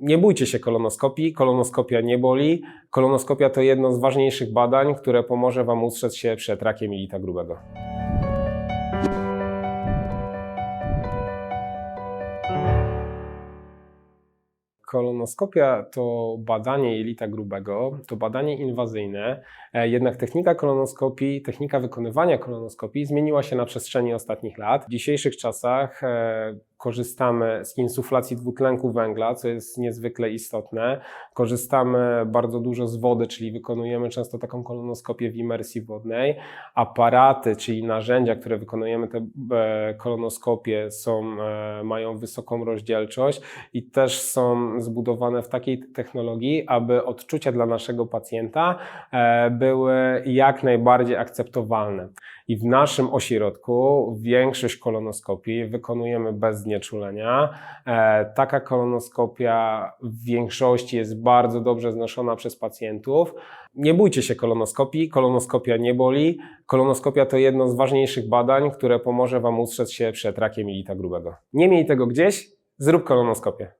Nie bójcie się kolonoskopii, kolonoskopia nie boli. Kolonoskopia to jedno z ważniejszych badań, które pomoże Wam ustrzec się przed rakiem jelita grubego. Kolonoskopia to badanie jelita grubego, to badanie inwazyjne, e, jednak technika kolonoskopii, technika wykonywania kolonoskopii zmieniła się na przestrzeni ostatnich lat. W dzisiejszych czasach e, korzystamy z insuflacji dwutlenku węgla, co jest niezwykle istotne. Korzystamy bardzo dużo z wody, czyli wykonujemy często taką kolonoskopię w imersji wodnej. Aparaty, czyli narzędzia, które wykonujemy te e, kolonoskopie są, mają wysoką rozdzielczość i też są zbudowane w takiej technologii, aby odczucia dla naszego pacjenta e, były jak najbardziej akceptowalne. I w naszym ośrodku większość kolonoskopii wykonujemy bez znieczulenia. E, Taka kolonoskopia w większości jest bardzo dobrze znoszona przez pacjentów. Nie bójcie się kolonoskopii, kolonoskopia nie boli. Kolonoskopia to jedno z ważniejszych badań, które pomoże Wam ustrzec się przed rakiem jelita grubego. Nie miej tego gdzieś, zrób kolonoskopię.